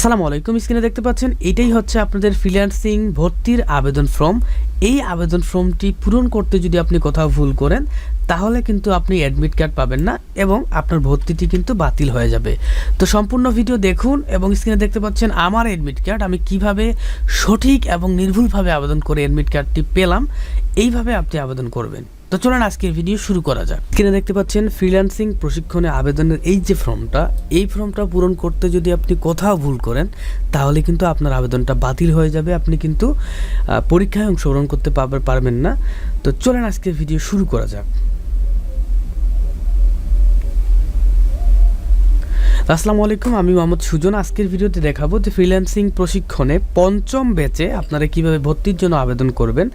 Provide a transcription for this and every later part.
আসসালামু আলাইকুম। স্ক্রিনে দেখতে পাচ্ছেন, এটাই হচ্ছে আপনাদের ফ্রিল্যান্সিং ভর্তির আবেদন ফর্ম। এই আবেদন ফর্মটি পূরণ করতে যদি আপনি কোথাও ভুল করেন, তাহলে কিন্তু আপনি অ্যাডমিট কার্ড পাবেন না এবং আপনার ভর্তিটি কিন্তু বাতিল হয়ে যাবে। তো সম্পূর্ণ ভিডিও দেখুন এবং স্ক্রিনে দেখতে পাচ্ছেন আমার অ্যাডমিট কার্ড আমি কীভাবে সঠিক এবং নির্ভুলভাবে আবেদন করে অ্যাডমিট কার্ডটি পেলাম, এইভাবে আপনি আবেদন করবেন। তো চলেন আজকের ভিডিও শুরু করা যাক। এখানে দেখতে পাচ্ছেন ফ্রিল্যান্সিং প্রশিক্ষণে আবেদনের এই যে ফর্মটা, এই ফর্মটা পূরণ করতে যদি আপনি কোথাও ভুল করেন, তাহলে কিন্তু আপনার আবেদনটা বাতিল হয়ে যাবে। আপনি কিন্তু পরীক্ষায় অংশগ্রহণ করতে পারবে- পারবেন না। তো চলেন আজকের ভিডিও শুরু করা যাক। আসসালামু আলাইকুম, আমি মোহাম্মদ সুজন। আজকের ভিডিওতে দেখাবো যে ফ্রিল্যান্সিং প্রশিক্ষণে পঞ্চম ব্যাচে আপনারা কীভাবে ভর্তির জন্য আবেদন করবেন।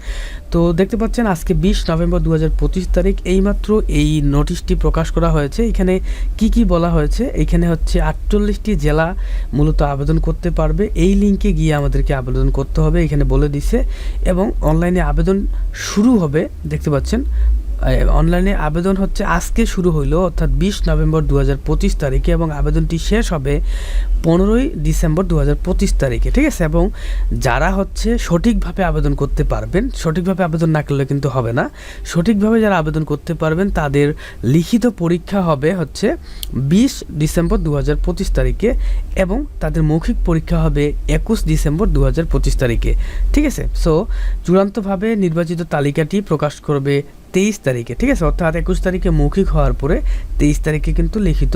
তো দেখতে পাচ্ছেন, আজকে বিশ নভেম্বর দু হাজার পঁচিশ তারিখ। এইমাত্র এই নোটিশটি প্রকাশ করা হয়েছে। এখানে কি কি বলা হয়েছে? এখানে হচ্ছে আটচল্লিশটি জেলা মূলত আবেদন করতে পারবে। এই লিঙ্কে গিয়ে আমাদেরকে আবেদন করতে হবে, এখানে বলে দিছে। এবং অনলাইনে আবেদন শুরু হবে, দেখতে পাচ্ছেন অনলাইনে আবেদন হচ্ছে আজকে শুরু হইল, অর্থাৎ বিশ নভেম্বর দু হাজার পঁচিশ তারিখে এবং আবেদনটি শেষ হবে পনেরোই ডিসেম্বর দু হাজার পঁচিশ তারিখে, ঠিক আছে? এবং যারা হচ্ছে সঠিকভাবে আবেদন করতে পারবেন, সঠিকভাবে আবেদন না করলে কিন্তু হবে না। সঠিকভাবে যারা আবেদন করতে পারবেন, তাদের লিখিত পরীক্ষা হবে হচ্ছে বিশ ডিসেম্বর দু হাজার পঁচিশ তারিখে এবং তাদের মৌখিক পরীক্ষা হবে একুশ ডিসেম্বর দু হাজার পঁচিশ তারিখে, ঠিক আছে? সো চূড়ান্তভাবে নির্বাচিত তালিকাটি প্রকাশ করবে তেইশ তারিখে, ঠিক আছে? অর্থাৎ একুশ তারিখে মৌখিক হওয়ার পরে তেইশ তারিখে কিন্তু লিখিত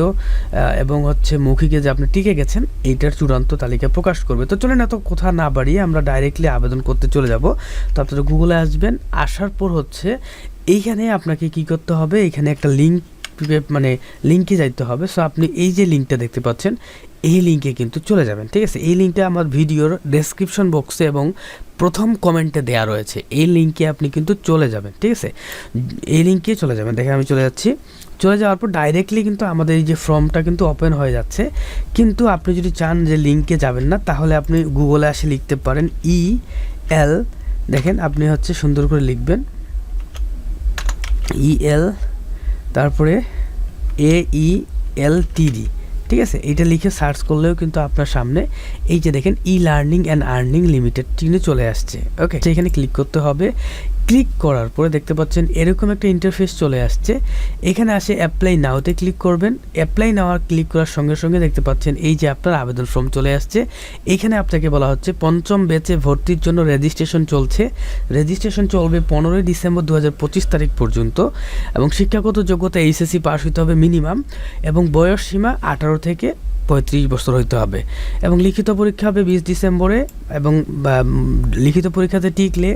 এবং হচ্ছে মৌখিকে যে আপনি টিকে গেছেন, এইটার চূড়ান্ত তালিকা প্রকাশ করবে। তো চলেন এত কোথা না বাড়িয়ে আমরা ডাইরেক্টলি আবেদন করতে চলে যাব। তো আপনারা গুগলে আসবেন, আসার পর হচ্ছে এইখানে আপনাকে কি করতে হবে? এখানে একটা লিঙ্ক মানে লিঙ্কে যাইতে হবে। সো আপনি এই যে লিঙ্কটা দেখতে পাচ্ছেন, এই লিঙ্কে কিন্তু চলে যাবেন, ঠিক আছে? এই লিঙ্কটা আমার ভিডিওর ডেসক্রিপশন বক্সে এবং প্রথম কমেন্টে দেওয়া রয়েছে। এই লিঙ্কে আপনি কিন্তু চলে যাবেন, ঠিক আছে? এই লিঙ্কে চলে যাবেন। দেখে আমি চলে যাচ্ছি। চলে যাওয়ার পর ডাইরেক্টলি কিন্তু আমাদের এই যে ফর্মটা কিন্তু ওপেন হয়ে যাচ্ছে। কিন্তু আপনি যদি চান যে লিঙ্কে যাবেন না, তাহলে আপনি গুগলে আসে লিখতে পারেন ই এল দেখেন, আপনি হচ্ছে সুন্দর করে লিখবেন। ই এল তারপরে এ ই এল টিডি ঠিক আছে? এটা লিখে সার্চ করলেও কিন্তু আপনার সামনে এই যে দেখেন e learning and earning limited টিনে চলে আসছে ওকে এখানে ক্লিক করতে হবে ক্লিক করার পরে দেখতে পাচ্ছেন এরকম একটা ইন্টারফেস চলে আসছে। এখানে আসে অ্যাপ্লাই নাওতে ক্লিক করবেন। অ্যাপ্লাই নাওয়ার ক্লিক করার সঙ্গে সঙ্গে দেখতে পাচ্ছেন এই যে আপনার আবেদন ফর্ম চলে আসছে। এখানে আপনাকে বলা হচ্ছে পঞ্চম ব্যাচে ভর্তির জন্য রেজিস্ট্রেশন চলছে। রেজিস্ট্রেশন চলবে পনেরোই ডিসেম্বর দু হাজার পঁচিশ তারিখ পর্যন্ত এবং শিক্ষাগত যোগ্যতা এইচএসসি পাস হতে হবে মিনিমাম এবং বয়স সীমা আঠারো থেকে পঁয়ত্রিশ বছর হইতে হবে। এবং লিখিত পরীক্ষা হবে বিশ ডিসেম্বরে এবং লিখিত পরীক্ষাতে টিকলে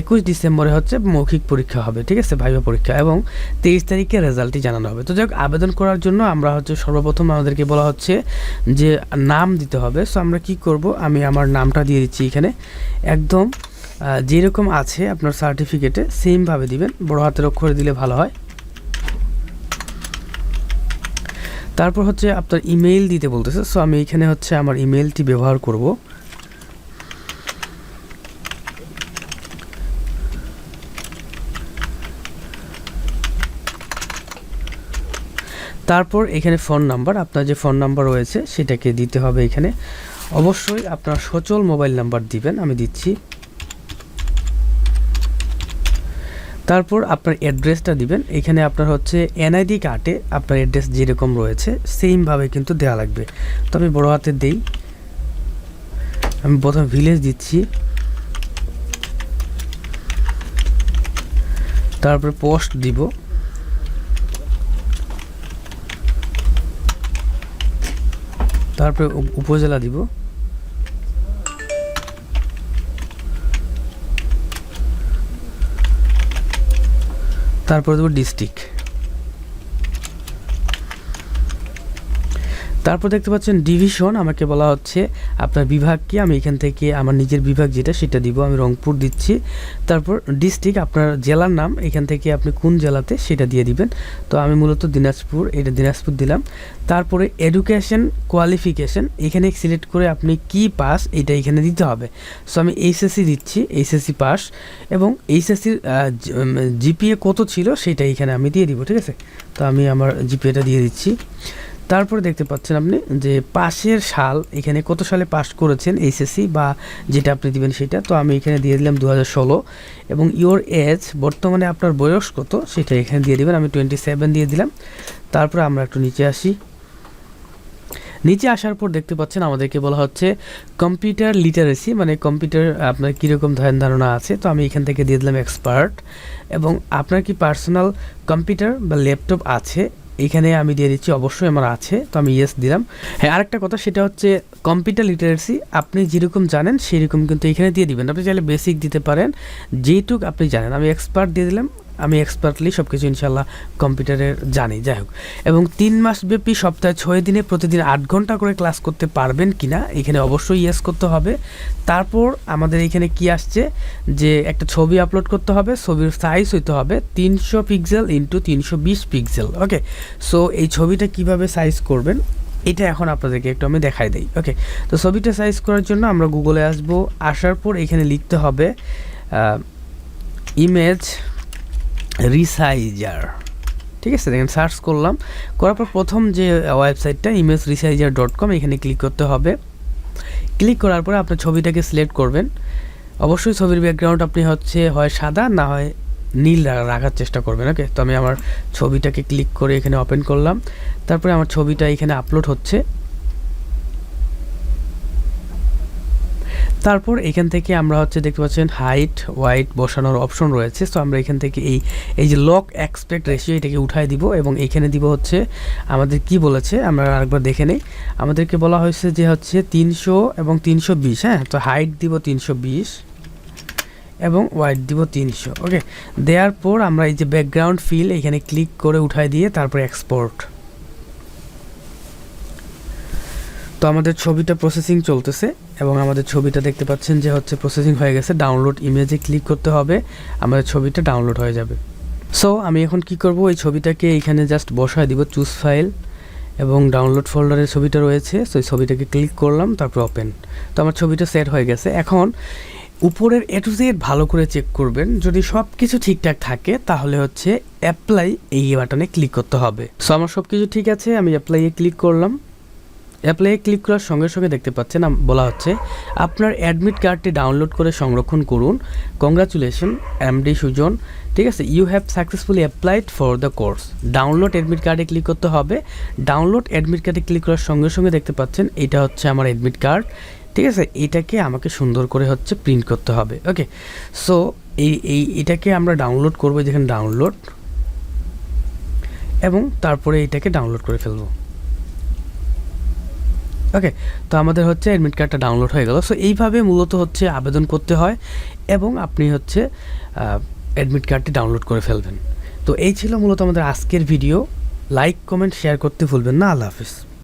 একুশ ডিসেম্বরে হচ্ছে মৌখিক পরীক্ষা হবে, ঠিক আছে? ভাইবা পরীক্ষা এবং তেইশ তারিখে রেজাল্টটি জানানো হবে। তো যাই আবেদন করার জন্য আমরা হচ্ছে সর্বপ্রথম আমাদেরকে বলা হচ্ছে যে নাম দিতে হবে। সো আমরা কি করব? আমি আমার নামটা দিয়ে দিচ্ছি এখানে। একদম যেরকম আছে আপনার সার্টিফিকেটে সেমভাবে দিবেন। বড় হাতের অক্ষরে দিলে ভালো হয়। তারপর হচ্ছে আপনার ইমেইল দিতে বলতেছে। সো আমি এখানে হচ্ছে আমার ইমেইলটি ব্যবহার করব। তারপর এখানে ফোন নাম্বার, আপনার যে ফোন নাম্বার রয়েছে সেটাকে দিতে হবে এখানে। অবশ্যই আপনার সচল মোবাইল নাম্বার দিবেন, আমি দিচ্ছি। তারপর আপনার অ্যাড্রেসটা দিবেন, এখানে আপনার হচ্ছে এনআইডি কার্ডে আপনার অ্যাড্রেস যেরকম রয়েছে, সেমভাবে কিন্তু দেওয়া লাগবে। তো আমি বড় হাতে দিই। আমি প্রথম ভিলেজ দিচ্ছি। তারপর পোস্ট দিব। তারপরে উপজেলা দিব। তারপরে দেবো ডিস্ট্রিক্ট তারপর দেখতে পাচ্ছেন ডিভিশন, আমাকে বলা হচ্ছে, আপনার বিভাগ কি? আমি এখান থেকে আমার নিজের বিভাগ যেটা, সেটা দিব, আমি রংপুর দিচ্ছি। তারপর ডিস্ট্রিক্ট, আপনার জেলার নাম, এখান থেকে আপনি কোন জেলাতে সেটা দিয়ে দিবেন। তো আমি মূলত দিনাজপুর, এটা দিনাজপুর দিলাম। তারপরে এডুকেশন কোয়ালিফিকেশন, এখানে সিলেক্ট করে আপনি কি পাস, এটা এখানে দিতে হবে। সো আমি এইচএসসি দিচ্ছি, এইচএসসি পাস, এবং এইচএসসির জিপিএ কত ছিল, সেটা এখানে আমি দিয়ে দিব, ঠিক আছে? তো আমি আমার জিপিএটা দিয়ে দিচ্ছি। তারপরে দেখতে পাচ্ছেন আপনি যে পাশের সাল এখানে কত সালে পাস করেছেন এইচএসসি বা যেটা আপনি দিবেন সেটা? তো আমি এখানে দিয়ে দিলাম দু হাজার ষোলো। এবং ইওর এজ বর্তমানে আপনার বয়স কত? সেটা এখানে দিয়ে দিবেন, আমি টোয়েন্টি সেভেন দিয়ে দিলাম। তারপরে আমরা একটু নিচে আসি। নিচে আসার পর দেখতে পাচ্ছেন আমাদেরকে বলা হচ্ছে কম্পিউটার লিটারেসি মানে কম্পিউটার আপনার কীরকম ধ্যান ধারণা আছে। তো আমি এখান থেকে দিয়ে দিলাম এক্সপার্ট এবং আপনার কি পার্সোনাল কম্পিউটার বা ল্যাপটপ আছে? এখানে আমি দিয়ে দিচ্ছি, অবশ্যই আমার আছে, তো আমি ইয়েস দিলাম। হ্যাঁ আরেকটা কথা, সেটা হচ্ছে কম্পিউটার লিটারেসি আপনি যেরকম জানেন, সেরকম কিন্তু এখানে দিয়ে দিবেন। আপনি চাইলে বেসিক দিতে পারেন, যেইটুক আপনি জানেন। আমি এক্সপার্ট দিয়ে দিলাম আমি এক্সপার্টলি সব কিছু ইনশাল্লাহ কম্পিউটারে জানি, যাই হোক। এবং তিন মাস ব্যাপী সপ্তাহে ছয় দিনে প্রতিদিন আট ঘণ্টা করে ক্লাস করতে পারবেন কি না, এখানে অবশ্যই ইয়েস করতে হবে। তারপর আমাদের এখানে কি আসছে যে একটা ছবি আপলোড করতে হবে, ছবির সাইজ হইতে হবে তিনশো পিক্সেল ইন্টু তিনশো বিশ পিক্সেল ওকে সো এই ছবিটা কীভাবে সাইজ করবেন, এটা এখন আপনাদেরকে একটু আমি দেখাই দিই ওকে তো ছবিটা সাইজ করার জন্য আমরা গুগলে আসব, আসার পর এখানে লিখতে হবে ইমেজ রিসাইজার ঠিক আছে, দেখেন সার্চ করলাম। করার পর প্রথম যে ওয়েবসাইটটা ইমেজ রিসাইজার ডট কম এখানে ক্লিক করতে হবে। ক্লিক করার পরে আপনার ছবিটাকে সিলেক্ট করবেন। অবশ্যই ছবির ব্যাকগ্রাউন্ড আপনি হচ্ছে, হয় সাদা, না হয় নীল রাখার চেষ্টা করবেন ওকে তো আমি আমার ছবিটাকে ক্লিক করে এখানে ওপেন করলাম। তারপরে আমার ছবিটা এখানে আপলোড হচ্ছে। তারপর এখান থেকে আমরা হচ্ছে দেখতে পাচ্ছেন হাইট ওয়াইট বসানোর অপশন রয়েছে। সো আমরা এখান থেকে এই এই যে লক এক্সপেক্ট রেশিও এটাকে উঠাই দিব এবং এখানে দিব হচ্ছে আমাদের কি বলেছে? আমরা আরেকবার দেখে নেই। আমাদেরকে বলা হয়েছে যে হচ্ছে তিনশো এবং তিনশো বিশ হ্যাঁ? তো হাইট দিব তিনশো বিশ এবং ওয়াইট দিব তিনশো ওকে দেওয়ার পর আমরা এই যে ব্যাকগ্রাউন্ড ফিল এখানে ক্লিক করে উঠাই দিয়ে তারপর এক্সপোর্ট তো আমাদের ছবিটা প্রসেসিং চলতেছে এবং আমাদের ছবিটা দেখতে পাচ্ছেন যে হচ্ছে প্রসেসিং হয়ে গেছে। ডাউনলোড ইমেজে ক্লিক করতে হবে, আমাদের ছবিটা ডাউনলোড হয়ে যাবে। সো আমি এখন কি করব? এই ছবিটাকে এখানে জাস্ট বসায় দিব চুজ ফাইল এবং ডাউনলোড ফোল্ডারের ছবিটা রয়েছে। সো এই ছবিটাকে ক্লিক করলাম, তারপর ওপেন তো আমার ছবিটা সেট হয়ে গেছে। এখন উপরের এ টু জেড ভালো করে চেক করবেন। যদি সব কিছু ঠিকঠাক থাকে, তাহলে হচ্ছে অ্যাপ্লাই এই বাটনে ক্লিক করতে হবে। সো আমার সব কিছু ঠিক আছে, আমি অ্যাপ্লাইয়ে ক্লিক করলাম। অ্যাপ্লাইয়ে ক্লিক করার সঙ্গে সঙ্গে দেখতে পাচ্ছেন বলা হচ্ছে, আপনার অ্যাডমিট কার্ডটি ডাউনলোড করে সংরক্ষণ করুন। Congratulation MD Sujon. ঠিক আছে you have successfully applied for the course download admit কার্ডে ক্লিক করতে হবে। ডাউনলোড অ্যাডমিট কার্ডে ক্লিক করার সঙ্গে সঙ্গে দেখতে পাচ্ছেন, এটা হচ্ছে আমার অ্যাডমিট কার্ড ঠিক আছে, এটাকে আমাকে সুন্দর করে হচ্ছে প্রিন্ট করতে হবে। ওকে সো এই এই, এটাকে আমরা ডাউনলোড করব যেখানে ডাউনলোড এবং তারপরে এটাকে ডাউনলোড করে ফেলব। ওকে তো আমাদের হচ্ছে অ্যাডমিট কার্ডটা ডাউনলোড হয়ে গেল। সো এইভাবে মূলত হচ্ছে আবেদন করতে হয় এবং আপনি হচ্ছে অ্যাডমিট কার্ডটি ডাউনলোড করে ফেলবেন। তো এই ছিল মূলত আমাদের আজকের ভিডিও লাইক কমেন্ট শেয়ার করতে ভুলবেন না। আল্লাহ হাফিজ।